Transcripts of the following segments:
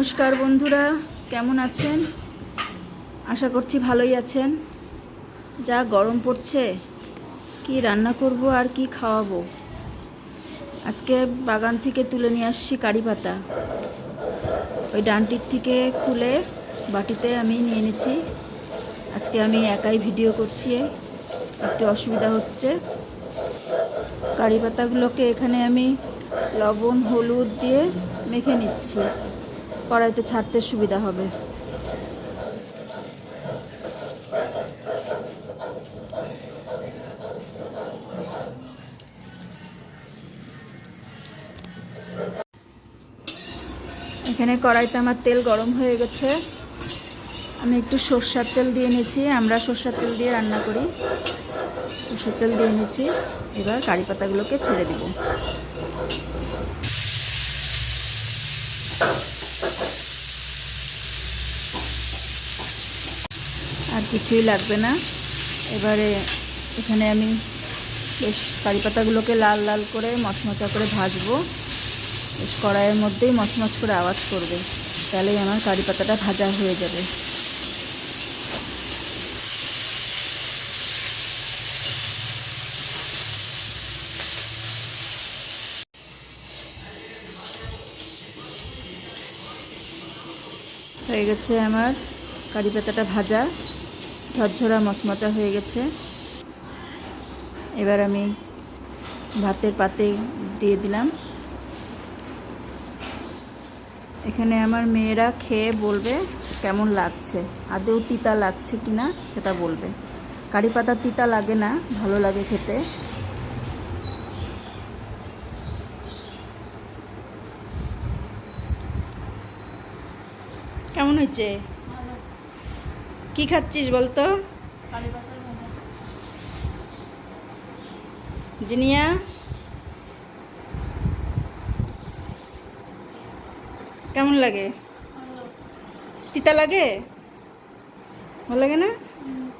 নমস্কার বন্ধুরা, কেমন আছেন? আশা করছি ভালোই আছেন। যা গরম পড়ছে, কি রান্না করব আর কি খাওয়াবো? আজকে বাগান থেকে তুলে নিয়ে আসছি কারি পাতা। ওই ডানটির থেকে খুলে বাটিতে আমি নিয়ে নিচ্ছি। আজকে আমি একাই ভিডিও করছি, একটু অসুবিধা হচ্ছে। কারি পাতাগুলোকে এখানে আমি লবণ, হলুদ দিয়ে মেখে নিচ্ছি। কড়াইতে ছাড়তে সুবিধা হবে। এখানে কড়াইতে আমার তেল গরম হয়ে গেছে। আমি একটু সর্ষার তেল দিয়ে নিয়েছি। আমরা সর্ষার তেল দিয়ে রান্না করি। সর্ষের তেল দিয়ে নিয়েছি। এবার কারি পাতাগুলোকে ছেড়ে দিব। কিছুই লাগবে না। এবারে এখানে আমি বেশ কারি পাতাগুলোকে লাল লাল করে মচমচা করে ভাজবো। বেশ কড়াইয়ের মধ্যেই মচমচ করে আওয়াজ করবে। তাহলেই আমার কারি পাতাটা ভাজা হয়ে যাবে। হয়ে গেছে আমার কারি পাতাটা ভাজা। ঝরঝরা মচমচা হয়ে গেছে। এবার আমি ভাতের পাতে দিয়ে দিলাম। এখানে আমার মেয়েরা খেয়ে বলবে কেমন লাগছে। আদেও তিতা লাগছে কি না সেটা বলবে। কারি পাতা তিতা লাগে না, ভালো লাগে খেতে। কেমন হয়েছে? কি খাচ্ছিস বলতো? জিনিয়া? কেমন লাগে? তিতা লাগে? ভালো লাগে না?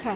খা।